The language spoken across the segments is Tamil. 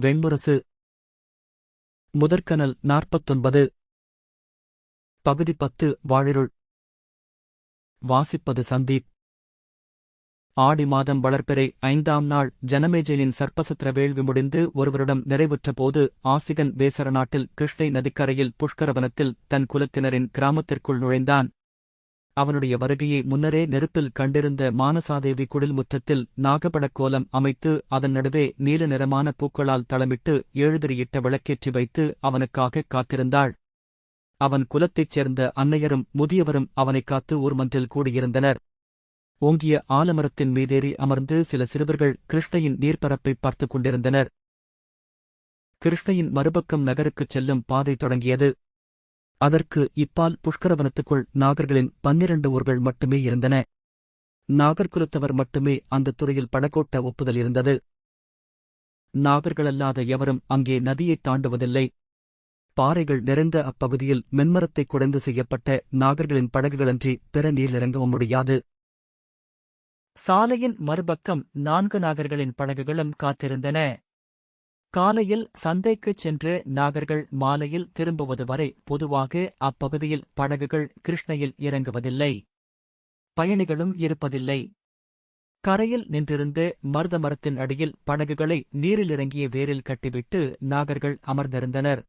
வெண்முரசு. முதற்கனல் நாற்பத்தொன்பது. பகுதி பத்து வாழிருள். வாசிப்பது சந்தீப். ஆடி மாதம் வளர்ப்பிறை ஐந்தாம் நாள் ஜனமேஜயனின் சர்ப்பசத்திர வேள்வி முடிந்து ஒருவரிடம் நிறைவுற்றபோது ஆசிகன் வேசர நாட்டில் கிருஷ்ணை நதிக்கரையில் புஷ்கரவனத்தில் தன் குலத்தினரின் கிராமத்திற்குள் நுழைந்தான். அவனுடைய வருகையை முன்னரே நெருப்பில் கண்டிருந்த மானசாதேவி குடில் முற்றத்தில் நாகபடக் கோலம் அமைத்து அதன் நடுவே நீல நிறமான பூக்களால் தளமிட்டு எழுதிரியிட்ட விளக்கேற்றி வைத்து அவனுக்காகக் காத்திருந்தாள். அவன் குலத்தைச் சேர்ந்த அன்னையரும் முதியவரும் அவனைக் காத்து ஊர்மன்றில் கூடியிருந்தனர். ஓங்கிய ஆலமரத்தின் மீதேறி அமர்ந்து சில சிறுவர்கள் கிருஷ்ணையின் நீர்ப்பரப்பைப் பார்த்துக் கொண்டிருந்தனர். கிருஷ்ணையின் மறுபக்கம் நகருக்குச் செல்லும் பாதை தொடங்கியது. அதற்கு இப்பால் புஷ்கரவனத்துக்குள் நாகர்களின் பன்னிரண்டு ஊர்கள் மட்டுமே இருந்தன. நாகர்குலத்தவர் மட்டுமே அந்த துறையில் படகோட்ட ஒப்புதல் இருந்தது. நாகர்களல்லாத எவரும் அங்கே நதியைத் தாண்டுவதில்லை. பாறைகள் நிறைந்த அப்பகுதியில் மென்மரத்தைக் குடைந்து செய்யப்பட்ட நாகர்களின் படகுகளன்றி பிற நீர் இறங்கவும் முடியாது. சாலையின் மறுபக்கம் நான்கு நாகர்களின் படகுகளும் காத்திருந்தன. காலையில் சந்தைக்குச் சென்று நாகர்கள் மாலையில் திரும்புவது வரை பொதுவாக அப்பகுதியில் படகுகள் கிருஷ்ணையில் இறங்குவதில்லை. பயணிகளும் இருப்பதில்லை. கரையில் நின்றிருந்து மருத மரத்தின் அடியில் படகுகளை நீரில் இறங்கிய வேரில் கட்டிவிட்டு நாகர்கள் அமர்ந்திருந்தனர்.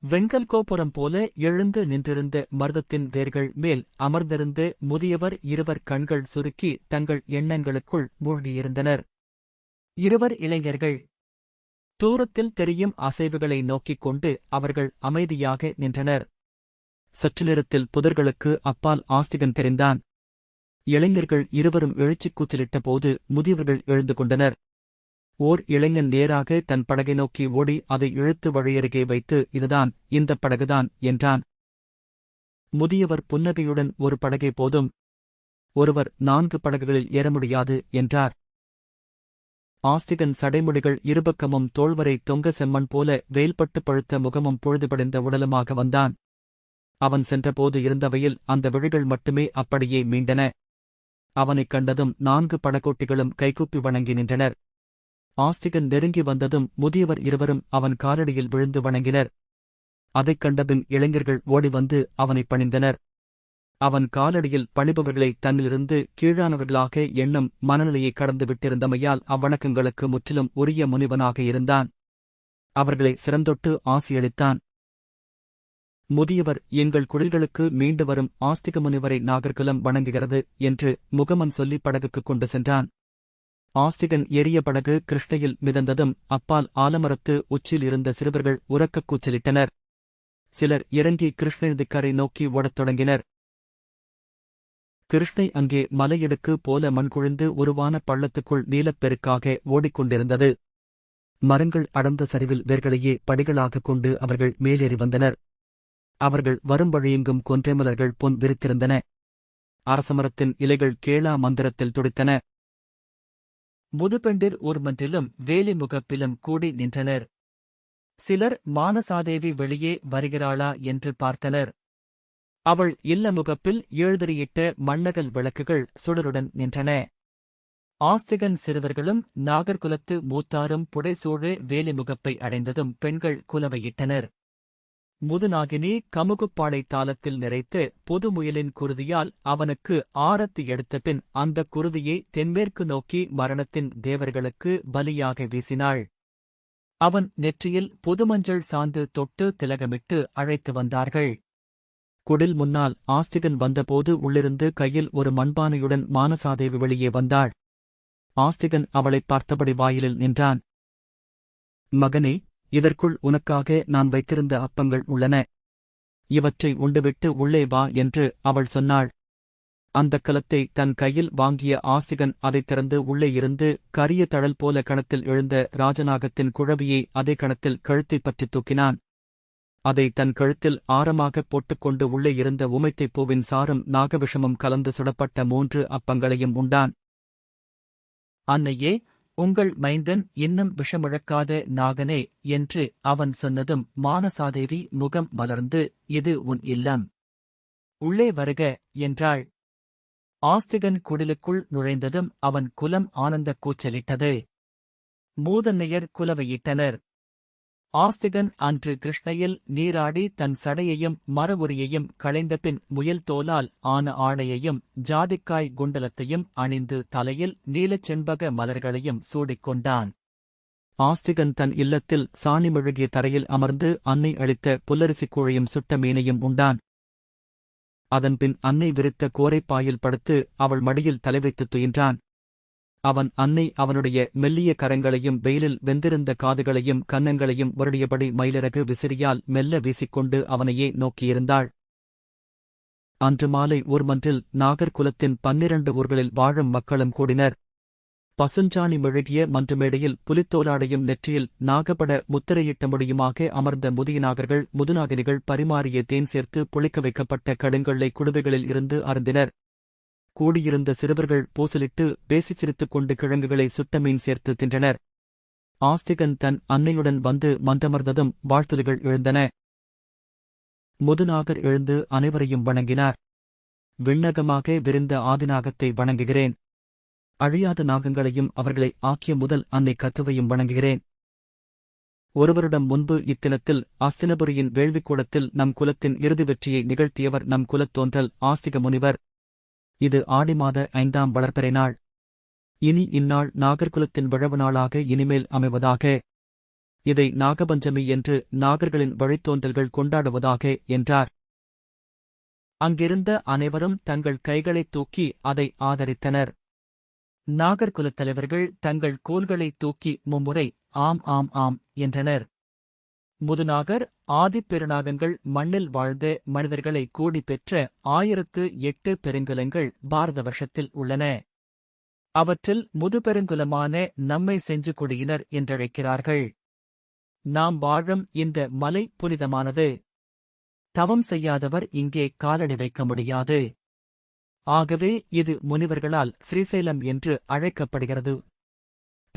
வெண்கல் கோபுரம் போல எழுந்து நின்றிருந்த மருதத்தின் வேர்கள் மேல் அமர்ந்திருந்து முதியவர் இருவர் கண்கள் சுருக்கி தங்கள் எண்ணங்களுக்குள் மூழ்கியிருந்தனர். இருவர் இளைஞர்கள் தூரத்தில் தெரியும் அசைவுகளை நோக்கிக் கொண்டு அவர்கள் அமைதியாக நின்றனர். சற்று நேரத்தில் புதர்களுக்கு அப்பால் ஆஸ்திகன் தெரிந்தான். இளைஞர்கள் இருவரும் எழுச்சிக் கூச்சலிட்ட போது முதியவர்கள் எழுந்து கொண்டனர். ஓர் இளைஞன் நேராக தன் படகை நோக்கி ஓடி அதை இழுத்து வழியருகே வைத்து இதுதான் இந்தப் படகுதான் என்றான். முதியவர் புன்னகையுடன் ஒரு படகை போதும். ஒருவர் நான்கு படகுகளில் ஏற முடியாது என்றார். ஆஸ்திகன் சடைமுடிகள் இருபக்கமும் தோள்வரை தொங்க செம்மண் போல வெயில்பட்டு பழுத்த முகமும் பொழுதுபடிந்த உடலுமாக வந்தான். அவன் சென்றபோது இருந்தவையில் அந்த விழிகள் மட்டுமே அப்படியே மீண்டன. அவனைக் கண்டதும் நான்கு படகோட்டிகளும் கைகூப்பி வணங்கி நின்றனர். ஆஸ்திகன் நெருங்கி வந்ததும் முதியவர் இருவரும் அவன் காலடியில் விழுந்து வணங்கினர். அதைக் கண்டபின் இளைஞர்கள் ஓடி வந்து அவனைப் பணிந்தனர். அவன் காலடியில் பணிபவர்களை தன்னிலிருந்து கீழானவர்களாக எண்ணும் மனநிலையை கடந்து விட்டிருந்தமையால் அவ்வணக்கங்களுக்கு முற்றிலும் உரிய முனிவனாக இருந்தான். அவர்களை சிறந்தொட்டு ஆசியளித்தான். முதியவர் எங்கள் குடில்களுக்கு மீண்டு வரும் ஆஸ்திக முனிவரை நாகர்குலம் வணங்குகிறது என்று முகமன் சொல்லி படகுக்கு கொண்டு சென்றான். ஆஸ்திகன் எரிய படகு கிருஷ்ணையில் மிதந்ததும் அப்பால் ஆலமரத்து உச்சியில் இருந்த சிறுவர்கள் உறக்கக் கூச்சலிட்டனர். சிலர் இறங்கி கிருஷ்ணநதிக்கரை நோக்கி ஓடத் தொடங்கினர். கிருஷ்ணை அங்கே மலையிடுக்கு போல மண்குழிந்து உருவான பள்ளத்துக்குள் நீலப்பெருக்காக ஓடிக்கொண்டிருந்தது. மரங்கள் அடர்ந்த சரிவில் வேர்களையே படிகளாகக் கொண்டு அவர்கள் மேலேறி வந்தனர். அவர்கள் வரும் வழியெங்கும் கொன்றைமலர்கள் பொன் விரித்திருந்தன. அரசமரத்தின் இலைகள் கேளா மந்திரத்தில் துடித்தன. முதுபெண்டிர் ஊர்மன்றிலும் வேலி முகப்பிலும் கூடி நின்றனர். சிலர் மானசாதேவி வெளியே வருகிறாளா? என்று பார்த்தனர். அவள் இல்ல முகப்பில் எழுதறியிட்ட மண்ணகல் விளக்குகள் சுடருடன் நின்றன. ஆஸ்திகன் சிறுவர்களும் நாகர்குலத்து மூத்தாரும் புடைசூழ வேலி முகப்பை அடைந்ததும் பெண்கள் குலவையிட்டனர். முதுநாகினி கமுகுப்பாடை தாளத்தில் நிறைத்து புதுமுயலின் குருதியால் அவனுக்கு ஆரத்தி எடுத்தபின் அந்தக் குருதியை தென்மேற்கு நோக்கி மரணத்தின் தேவர்களுக்கு பலியாக வீசினாள். அவன் நெற்றியில் புதுமஞ்சள் சாந்து தொட்டு திலகமிட்டு அழைத்து வந்தார்கள். குடில் முன்னால் ஆஸ்திகன் வந்தபோது உள்ளிருந்து கையில் ஒரு மண்பானையுடன் மானசாதேவி வெளியே வந்தாள். ஆஸ்திகன் அவளைப் பார்த்தபடி வாயிலில் நின்றான். மகனே இதற்குள் உனக்காக நான் வைத்திருந்த அப்பங்கள் உள்ளன. இவற்றை உண்டுவிட்டு உள்ளே வா என்று அவள் சொன்னாள். அந்தக் கலத்தை தன் கையில் வாங்கிய ஆசிகன் அதைத் திறந்து உள்ளே இருந்து கரிய தழல் போல கணத்தில் எழுந்த ராஜநாகத்தின் குழவியை அதே கணத்தில் கழுத்தைப் பற்றித் தூக்கினான். அதை தன் கழுத்தில் ஆரமாகப் போட்டுக்கொண்டு உள்ளே இருந்த உமைத்தைப் பூவின் சாரும் நாகவிஷமும் கலந்து சுடப்பட்ட மூன்று அப்பங்களையும் உண்டான். அன்னையே உங்கள் மைந்தன் இன்னும் விஷமிழக்காத நாகனே என்று அவன் சொன்னதும் மானசாதேவி முகம் மலர்ந்து இது உன் இல்லம். உள்ளே வருக என்றாள். ஆஸ்திகன் குடிலுக்குள் நுழைந்ததும் அவன் குலம் ஆனந்தக் கூச்சலிட்டது. மூதன்னையர் குலவையிட்டனர். ஆஸ்திகன் அன்று கிருஷ்ணையில் நீராடி தன் சடையையும் மரவுரியையும் களைந்தபின் முயல் தோலால் ஆன ஆடையையும் ஜாதிக்காய் குண்டலத்தையும் அணிந்து தலையில் நீலச் செண்பக மலர்களையும் சூடிக்கொண்டான் ஆஸ்திகன் தன் இல்லத்தில் சாணி மெழுகிய தரையில் அமர்ந்து அன்னை அளித்த புல்லரிசிக் கூழையும் சுட்ட மீனையும் உண்டான். அதன்பின் அன்னை விரித்த கோரைப்பாயில் படுத்து அவள் மடியில் தலைவைத்து துயின்றான். அவன் அன்னை அவனுடைய மெல்லிய கரங்களையும் வெயிலில் வெந்திருந்த காதுகளையும் கன்னங்களையும் வருடியபடி மயிலிறகு விசிறியால் மெல்ல வீசிக்கொண்டு அவனையே நோக்கியிருந்தாள். அன்று மாலை ஊர்மன்றில் நாகர்குலத்தின் பன்னிரண்டு ஊர்களில் வாழும் மக்களும் கூடினர். பசுஞ்சாணி மெழுகிய மன்றுமேடையில் புலித்தோலாடையும் நெற்றியில் நாகப்பட முத்திரையிட்ட முடியுமாக அமர்ந்த முதியநாகர்கள் முதுநாகினிகள் பரிமாறிய தேன் சேர்த்து புளிக்க வைக்கப்பட்ட கடுங்கல்லை குடுவைகளில் இருந்து அருந்தினர். கூடியிருந்த சிறுவர்கள் பூசலிட்டு பேசிச் சிரித்துக் கொண்டு கிழங்குகளை சுட்டமீன் சேர்த்து தின்றனர். ஆஸ்திகன் தன் அன்னையுடன் வந்து மந்தமர்ந்ததும் வாழ்த்துதல்கள் எழுந்தன. முதுநாகர் எழுந்து அனைவரையும் வணங்கினார். விண்ணகமாக விரிந்த ஆதிநாகத்தை வணங்குகிறேன். அழியாத நாகங்களையும் அவர்களை ஆக்கிய முதல் அன்னை கத்துவையும் வணங்குகிறேன். ஒருவரிடம் முன்பு இத்தினத்தில் அஸ்தினபுரியின் வேள்விக்கூடத்தில் நம் குலத்தின் இறுதி வெற்றியை நிகழ்த்தியவர் நம் குலத்தோன்றல் ஆஸ்திக முனிவர் இது ஆடி மாத ஐந்தாம் வளர்ப்பறை நாள் இனி இந்நாள் நாகர்குலத்தின் விழவு நாளாக இனிமேல் அமைவதாக இதை நாகபஞ்சமி என்று நாகர்களின் வழித்தோன்றல்கள் கொண்டாடுவதாக என்றார். அங்கிருந்த அனைவரும் தங்கள் கைகளைத் தூக்கி அதை ஆதரித்தனர். நாகர்குலத் தலைவர்கள் தங்கள் கோல்களைத் தூக்கி மும்முறை ஆம் ஆம் ஆம் என்றனர். முதுநாகர் ஆதிப்பெருநாகங்கள் மண்ணில் வாழ்ந்த மனிதர்களை கூடி பெற்ற ஆயிரத்து எட்டு பெருங்குலங்கள் பாரத வருஷத்தில் உள்ளன. அவற்றில் முதுபெருங்குலமான நம்மை செஞ்சு குடியினர் என்றழைக்கிறார்கள். நாம் வாழும் இந்த மலை புனிதமானது. தவம் செய்யாதவர் இங்கே காலடி வைக்க முடியாது. ஆகவே இது முனிவர்களால் ஸ்ரீசைலம் என்று அழைக்கப்படுகிறது.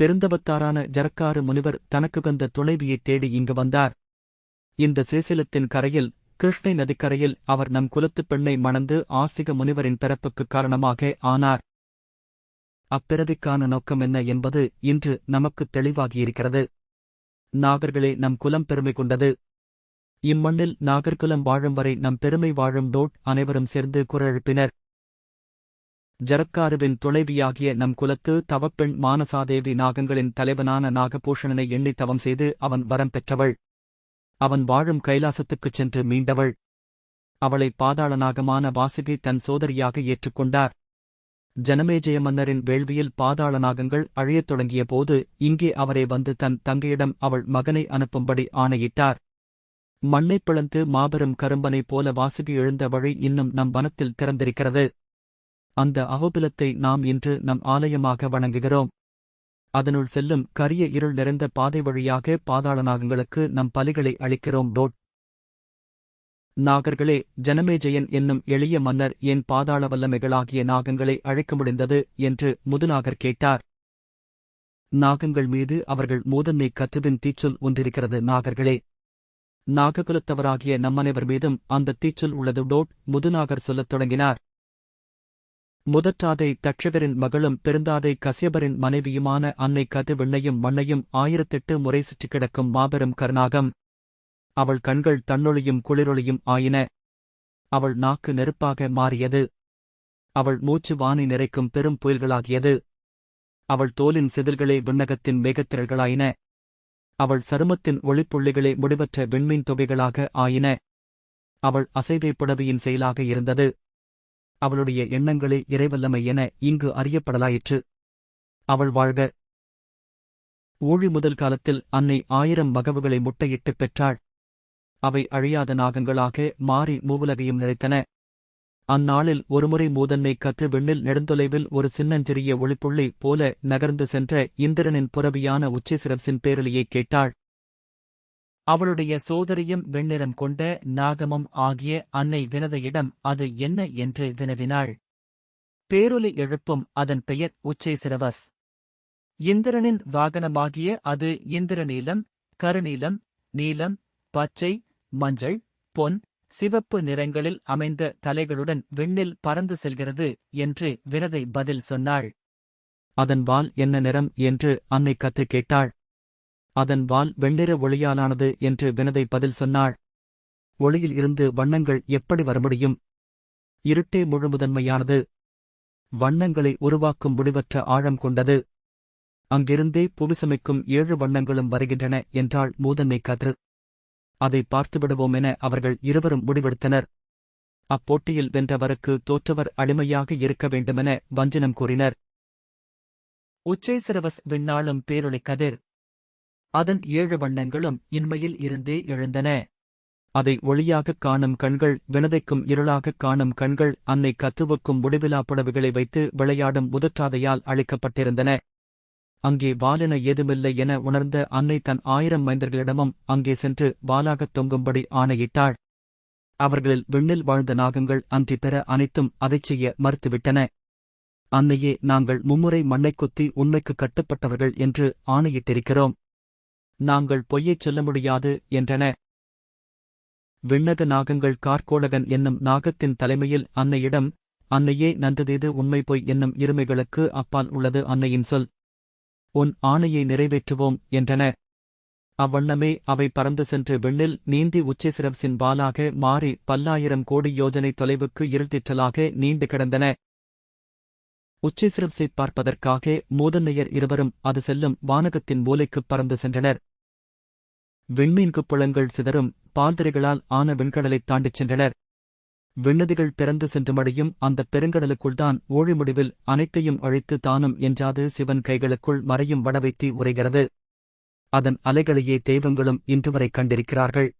பெருந்தவத்தாரான ஜரக்காறு முனிவர் தனக்கு வந்த துணைவியைத் தேடி இங்கு வந்தார். இந்த சேசிலத்தின் கரையில் கிருஷ்ணை நதிக்கரையில் அவர் நம் குலத்துப் பெண்ணை மணந்து ஆசிக முனிவரின் பிறப்புக்குக் காரணமாக ஆனார். அப்பிறவிக்கான நோக்கம் என்ன என்பது இன்று நமக்குத் தெளிவாகியிருக்கிறது. நாகர்களே நம் குலம் பெருமை கொண்டது. இம்மண்ணில் நாகர்குலம் வாழும் வரை நம் பெருமை வாழும் டோட் அனைவரும் சேர்ந்து குரலெழுப்பினர். ஜரத்காருவின் துணைவியாகிய நம் குலத்து தவப்பெண் மானசாதேவி நாகங்களின் தலைவனான நாகபூஷணனை எண்ணி தவம் செய்து அவன் வரம் பெற்றவள். அவன் வாழும் கைலாசத்துக்குச் சென்று மீண்டவள். அவளை பாதாள நாகமான வாசுகி தன் சோதரியாக ஏற்றுக்கொண்டார். ஜனமேஜய மன்னரின் வேள்வியில் பாதாள நாகங்கள் அழியத் தொடங்கிய போது இங்கே அவரை வந்து தன் தங்கையிடம் அவள் மகனை அனுப்பும்படி ஆணையிட்டார். மண்ணைப் பிளந்து மாபெரும் கரும்பனைப் போல வாசுகி எழுந்த வழி இன்னும் நம் வனத்தில் திறந்திருக்கிறது. அந்த அகோபிலத்தை நாம் இன்று நம் ஆலயமாக வணங்குகிறோம். அதனுள் செல்லும் கரிய இருள் நிறைந்த பாதை வழியாக பாதாள நாகங்களுக்கு நம் பலிகளை அளிக்கிறோம். டோட். நாகர்களே ஜனமேஜயன் என்னும் எளிய மன்னர் என் பாதாள வல்லமைகளாகிய நாகங்களை அழைக்க முடிந்தது என்று முதுநாகர் கேட்டார். நாகங்கள் மீது அவர்கள் மூதன்மை கத்துவின் தீச்சொல் ஒன்றிருக்கிறது. நாகர்களே நாககுலத்தவராகிய நம்மனைவர் மீதும் அந்த தீச்சொல் உள்ளது. டோட். முதுநாகர் சொல்லத் தொடங்கினார். முதற்றாதை தக்ஷகரின் மகளும் பெருந்தாதை கசியபரின் மனைவியுமான அன்னை கது வெண்ணையும் மண்ணையும் ஆயிரத்தெட்டு முறை சுற்றி கிடக்கும் மாபெரும் கருணாகம். அவள் கண்கள் தன்னொழியும் குளிரொளியும் ஆயின. அவள் நாக்கு நெருப்பாக மாறியது. அவள் மூச்சு வானை நிறைக்கும் பெரும் புயல்களாகியது. அவள் தோலின் செதில்களே விண்ணகத்தின் மேகத்திரள்களாயின. அவள் சருமத்தின் ஒளிப்புள்ளிகளே முடிவற்ற விண்மீன் தொகைகளாக ஆயின. அவள் அசைவை புடவையின் செயலாக இருந்தது. அவளுடைய எண்ணங்களே இறைவல்லமை என இங்கு அறியப்படலாயிற்று. அவள் வாழ்க. ஊழி முதல் காலத்தில் அன்னை ஆயிரம் மகவுகளை முட்டையிட்டுப் பெற்றாள். அவை அழியாத நாகங்களாக மாறி மூவுலகையும் நிறைத்தன அந்நாளில் ஒருமுறை மூதன்மை கற்று விண்ணில் நெடுந்தொலைவில் ஒரு சின்னஞ்சிறிய ஒளிப்புள்ளி போல நகர்ந்து சென்ற இந்திரனின் புறவியான உச்சிசிரப்சின் பேரலியைக் கேட்டாள். அவளுடைய சோதரியும் வெண்ணிறம் கொண்ட நாகமும் ஆகிய அன்னை வினதையிடம் அது என்ன என்று வினவினாள். பேரொலி எழுப்பும் அதன் பெயர் உச்சை சிரவஸ் இந்திரனின் வாகனமாகிய அது இந்திரநீலம் கருநீலம் நீலம் பச்சை மஞ்சள் பொன் சிவப்பு நிறங்களில் அமைந்த தலைகளுடன் விண்ணில் பறந்து செல்கிறது என்று வினதை பதில் சொன்னாள். அதன் வால் என்ன நிறம் என்று அன்னை கத்து கேட்டாள். அதன் வால் வெண்ணிற ஒளியாலானது என்று வினதை பதில் சொன்னாள். ஒளியில் இருந்து வண்ணங்கள் எப்படி வர முடியும்? இருட்டே முழுமுதன்மையானது. வண்ணங்களை உருவாக்கும் முடிவற்ற ஆழம் கொண்டது. அங்கிருந்தே புவிசமைக்கும் ஏழு வண்ணங்களும் வருகின்றன என்றாள் மூதன்னை கதிர். அதை பார்த்துவிடுவோம் என அவர்கள் இருவரும் முடிவெடுத்தனர். அப்போட்டியில் வென்றவருக்கு தோற்றவர் அடிமையாக இருக்க வேண்டுமென வஞ்சனம் கூறினர். உச்சைசிரவஸ் விண்ணாளும் பேரொளி கதிர். அதன் ஏழு வண்ணங்களும் இன்மையில் இருந்தே எழுந்தன. அதை ஒளியாகக் காணும் கண்கள் வினதைக்கும் இருளாகக் காணும் கண்கள் அன்னை கத்துவுக்கும் முடிவிலா புடவைகளை வைத்து விளையாடும் உதற்றாதையால் அளிக்கப்பட்டிருந்தன அங்கே வாலென ஏதுமில்லை என உணர்ந்த அன்னை தன் ஆயிரம் மைந்தர்களிடமும் அங்கே சென்று வாலாகத் தொங்கும்படி ஆணையிட்டாள். அவர்களில் விண்ணில் வாழ்ந்த நாகங்கள் அன்றி பெற அனைத்தும் அதைச் செய்ய மறுத்துவிட்டன. அன்னையே நாங்கள் மும்முறை மண்ணைக் குத்தி உண்மைக்கு கட்டுப்பட்டவர்கள் என்று ஆணையிட்டிருக்கிறோம். நாங்கள் பொய்யைச் சொல்ல முடியாது என்றன. விண்ணக நாகங்கள் கார்கோடகன் என்னும் நாகத்தின் தலைமையில் அன்னையிடம் அன்னையே நந்ததேது உண்மை பொய் என்னும் இருமைகளுக்கு அப்பால் உள்ளது அன்னையின் சொல். உன் ஆணையை நிறைவேற்றுவோம் என்றன. அவ்வண்ணமே அவை பறந்து சென்று விண்ணில் நீந்தி உச்சசிரப்சின் வாலாக மாறி பல்லாயிரம் கோடி யோஜனை தொலைவுக்கு இருள்திற்றலாக நீண்டு கிடந்தன. உச்சசிரப்சைப் பார்ப்பதற்காக மூதன்னையர் இருவரும் அது செல்லும் வானகத்தின் மூலைக்குப் பறந்து சென்றனர். விண்மீன் குப்புளங்கள் சிதறும் பால்திரைகளால் ஆன விண்கடலைத் தாண்டிச் சென்றனர். விண்ணதிகள் பிறந்து சென்று மடியும் அந்தப் பெருங்கடலுக்குள்தான் ஓழி முடிவில் அனைத்தையும் அழித்து தானும் என்றாது சிவன் கைகளுக்குள் மறையும் வடவைத்தி உரைகிறது. அதன் அலைகளையே தெய்வங்களும் இன்றுவரை கண்டிருக்கிறார்கள்.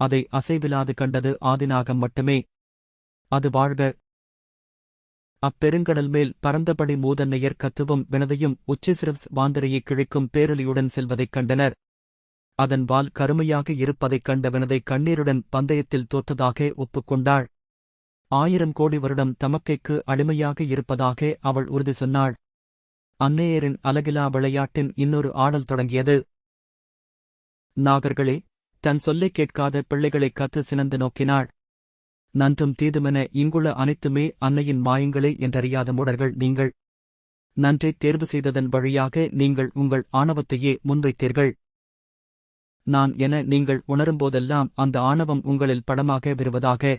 அதை அசைவிலாது கண்டது ஆதிநாகம் மட்டுமே. அது வாழ்க அப்பெருங்கடல் மேல் பறந்தபடி மூதன்னையர் கத்துவும் வினதையும் உச்சிசிரப்ஸ் வாந்தரையை கிழிக்கும் பேரலியுடன் செல்வதைக் கண்டனர். அதன் வால் கருமையாக இருப்பதைக் கண்ட வினதை கண்ணீருடன் பந்தயத்தில் தோற்றதாக ஒப்புக்கொண்டாள். ஆயிரம் கோடி வருடம் தமக்கைக்கு அடிமையாக இருப்பதாக அவள் உறுதி சொன்னாள். அன்னையரின் அலகிலா விளையாட்டின் இன்னொரு ஆடல் தொடங்கியது. நாகர்களே தன் சொல்லைக் கேட்காத பிள்ளைகளை கத்து சினந்து நோக்கினாள். நன்றும் தீதுமென இங்குள்ள அனைத்துமே அன்னையின் மாயங்களே என்றறியாத மூடர்கள் நீங்கள். நன்றை தேர்வு செய்ததன் வழியாக நீங்கள் உங்கள் ஆணவத்தையே முன்வைத்தீர்கள். நான் என நீங்கள் உணரும்போதெல்லாம் அந்த ஆணவம் உங்களில் படமாக வருவதாக.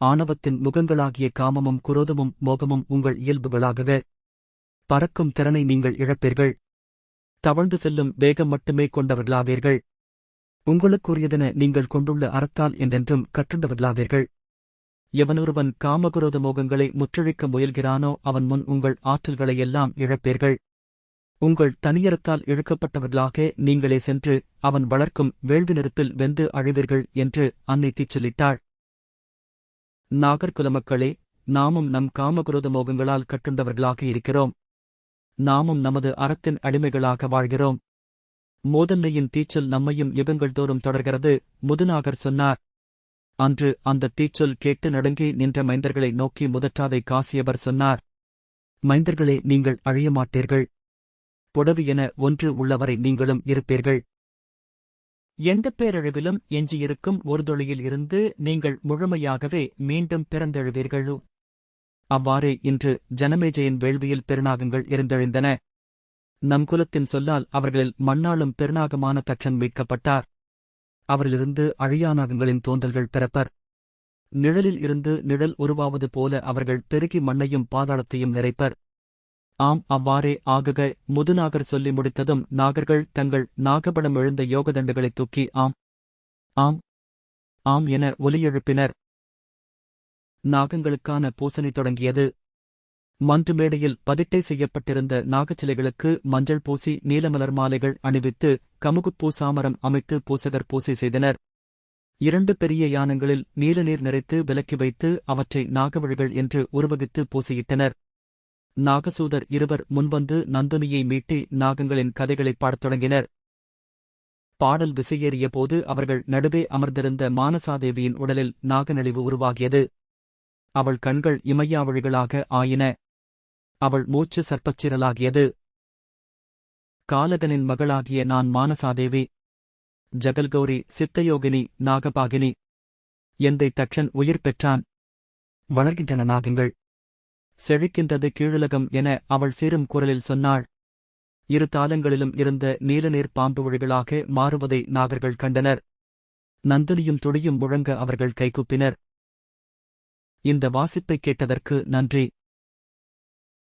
ஆணவத்தின் முகங்களாகிய காமமும் குரோதமும் மோகமும் உங்கள் இயல்புகளாகவே. பறக்கும் திறனை நீங்கள் இழப்பீர்கள். தவழ்ந்து செல்லும் வேகம் மட்டுமே கொண்டவர்களாவீர்கள். உங்களுக்குரியதென நீங்கள் கொண்டுள்ள அறத்தால் என்றென்றும் கற்றுண்டவர்களாவீர்கள். எவனொருவன் காமகுரோத மோகங்களை முற்றழிக்க முயல்கிறானோ அவன் முன் உங்கள் ஆற்றல்களை எல்லாம் இழப்பீர்கள். உங்கள் தனியரத்தால் இழுக்கப்பட்டவர்களாக நீங்களே சென்று அவன் வளர்க்கும் வேள்வி நெருப்பில் வெந்து அழிவீர்கள் என்று அன்னை தீச்சொல்லிட்டாள். நாகர்குலமக்களே நாமும் நம் காமகுரோத மோகங்களால் கட்டுண்டவர்களாக இருக்கிறோம். நாமும் நமது அறத்தின் அடிமைகளாக வாழ்கிறோம். மோதன்னையின் தீச்சல் நம்மையும் யுகங்கள் தோறும் தொடர்கிறது முதுநாகர் சொன்னார். அன்று அந்த தீச்சொல் கேட்டு நடுங்கி நின்ற மைந்தர்களை நோக்கி முதற்றாதை காசியவர் சொன்னார் மைந்தர்களே நீங்கள் அழிய மாட்டீர்கள் புடவு என ஒன்று உள்ளவரை நீங்களும் இருப்பீர்கள். எந்த பேரழிவிலும் எஞ்சியிருக்கும் ஒரு தொழியில் இருந்து நீங்கள் முழுமையாகவே மீண்டும் பிறந்தெழுவீர்களோ? அவ்வாறே இன்று ஜனமேஜையின் வேள்வியில் பெருநாகங்கள் இருந்தெழுந்தன. நம் குலத்தின் சொல்லால் அவர்களில் மண்ணாளும் பெருநாகமான தட்சன் மீட்கப்பட்டார். அவரிலிருந்து அழியாநாகங்களின் தோன்றல்கள் பிறப்பர். நிழலில் இருந்து நிழல் உருவாவது போல அவர்கள் பெருகி மண்ணையும் பாதாளத்தையும் நிறைப்பர். ஆம் அவ்வாறே ஆகுக முதுநாகர் சொல்லி முடித்ததும் நாகர்கள் தங்கள் நாகபடம் எழுந்த யோகதண்டுகளைத் தூக்கி ஆம் ஆம் ஆம் என ஒலி எழுப்பினர். நாகங்களுக்கான பூசணி தொடங்கியது. மன்று மேடையில் பதிட்டை செய்யப்பட்டிருந்த நாகச்சிலைகளுக்கு மஞ்சள் பூசி நீலமலர் மாலைகள் அணிவித்து கமுகுப் பூசாமரம் அமைத்து பூசகர் பூசை செய்தனர். இரண்டு பெரிய யானங்களில் நீலநீர் நிறைத்து விலக்கி வைத்து அவற்றை நாகவழிகள் என்று உருவகித்து பூசையிட்டனர். நாகசூதர் இருவர் முன்வந்து நந்தினியை மீட்டி நாகங்களின் கதைகளைப் பாடத் தொடங்கினர். பாடல் விசையேறிய போது அவர்கள் நடுவே அமர்ந்திருந்த மானசாதேவியின் உடலில் நாகநலிவு உருவாகியது. அவள் கண்கள் இமையாவழிகளாக ஆயின. அவள் மூச்சு சர்ப்பச்சிரலாகியது காலகனின் மகளாகிய நான் மானசாதேவி. ஜகல்கௌரி சித்தயோகினி நாகபாகினி. எந்தை தக்ஷன் உயிர் பெற்றான். வளர்கின்றன நாகங்கள். செழிக்கின்றது கீழுலகம் என அவள் சீரும் குரலில் சொன்னாள். இரு தாளங்களிலும் இருந்த நீலநீர் பாம்பு வழிகளாக மாறுவதை நாகர்கள் கண்டனர். நந்தினியும் துடியும் முழங்க அவர்கள் கைகூப்பினர். இந்த வாசிப்பைக் கேட்டதற்கு நன்றி.